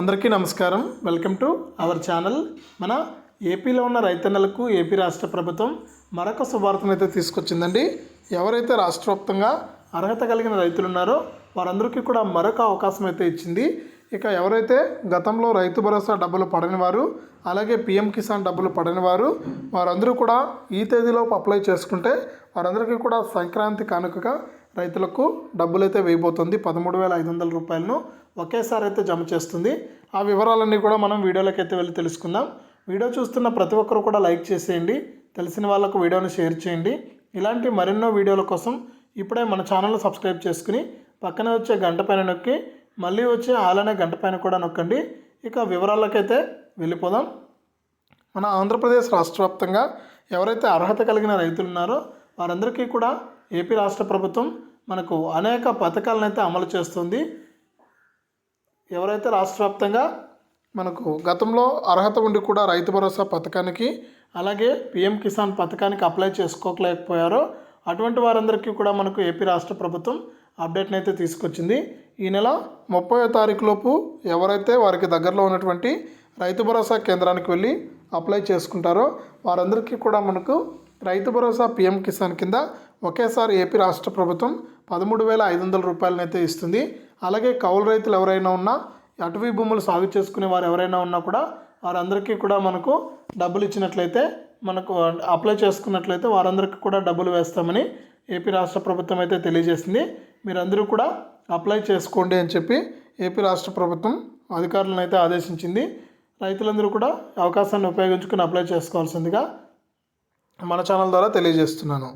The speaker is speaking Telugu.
అందరికీ నమస్కారం. వెల్కమ్ టు అవర్ ఛానల్ మన ఏపీలో ఉన్న రైతన్నలకు ఏపీ రాష్ట్ర ప్రభుత్వం మరొక శుభార్తను అయితే తీసుకొచ్చిందండి. ఎవరైతే రాష్ట్రవ్యాప్తంగా అర్హత కలిగిన రైతులు ఉన్నారో వారందరికీ కూడా మరొక అవకాశం అయితే ఇచ్చింది. ఇక ఎవరైతే గతంలో రైతు భరోసా డబ్బులు పడని వారు అలాగే పిఎం కిసాన్ డబ్బులు పడని వారు వారందరూ కూడా ఈ తేదీలోపు అప్లై చేసుకుంటే వారందరికీ కూడా సంక్రాంతి కానుకగా రైతులకు డబ్బులైతే వేయబోతుంది. పదమూడు వేల ఐదు వందల రూపాయలను ఒకేసారి అయితే జమ చేస్తుంది. ఆ వివరాలన్నీ కూడా మనం వీడియోలోకి అయితే వెళ్ళి తెలుసుకుందాం. వీడియో చూస్తున్న ప్రతి ఒక్కరు కూడా లైక్ చేసేయండి. తెలిసిన వాళ్ళకు వీడియోని షేర్ చేయండి. ఇలాంటి మరెన్నో వీడియోల కోసం ఇప్పుడే మన ఛానల్ సబ్స్క్రైబ్ చేసుకుని పక్కనే వచ్చే గంట పైన నొక్కి మళ్ళీ వచ్చే ఆలనే గంట పైన కూడా నొక్కండి. ఇక వివరాలకైతే వెళ్ళిపోదాం. మన ఆంధ్రప్రదేశ్ రాష్ట్ర వ్యాప్తంగా ఎవరైతే అర్హత కలిగిన రైతులు ఉన్నారో వారందరికీ కూడా ఏపీ రాష్ట్ర ప్రభుత్వం మనకు అనేక పథకాలను అయితే అమలు చేస్తుంది. ఎవరైతే రాష్ట్ర వ్యాప్తంగా మనకు గతంలో అర్హత ఉండి కూడా రైతు భరోసా పథకానికి అలాగే పిఎం కిసాన్ పథకానికి అప్లై చేసుకోలేకపోయారో అటువంటి వారందరికీ కూడా మనకు ఏపీ రాష్ట్ర ప్రభుత్వం అప్డేట్ని అయితే తీసుకొచ్చింది. ఈ నెల ముప్పై తారీఖులోపు ఎవరైతే వారికి దగ్గరలో ఉన్నటువంటి రైతు భరోసా కేంద్రానికి వెళ్ళి అప్లై చేసుకుంటారో వారందరికీ కూడా మనకు రైతు భరోసా పిఎం కిసాన్ కింద ఒకేసారి ఏపీ రాష్ట్ర ప్రభుత్వం పదమూడు వేల ఐదు వందల రూపాయలనైతే ఇస్తుంది. అలాగే కౌలు రైతులు ఎవరైనా ఉన్నా అటవీ భూములు సాగు చేసుకునే వారు ఎవరైనా ఉన్నా కూడా వారందరికీ కూడా మనకు డబ్బులు ఇచ్చినట్లయితే మనకు అప్లై చేసుకున్నట్లయితే వారందరికీ కూడా డబ్బులు వేస్తామని ఏపీ రాష్ట్ర ప్రభుత్వం అయితే తెలియజేసింది. మీరందరూ కూడా అప్లై చేసుకోండి అని చెప్పి ఏపీ రాష్ట్ర ప్రభుత్వం అధికారులను అయితే ఆదేశించింది. రైతులందరూ కూడా అవకాశాన్ని ఉపయోగించుకుని అప్లై చేసుకోవాల్సిందిగా మన ఛానల్ ద్వారా తెలియజేస్తున్నాను.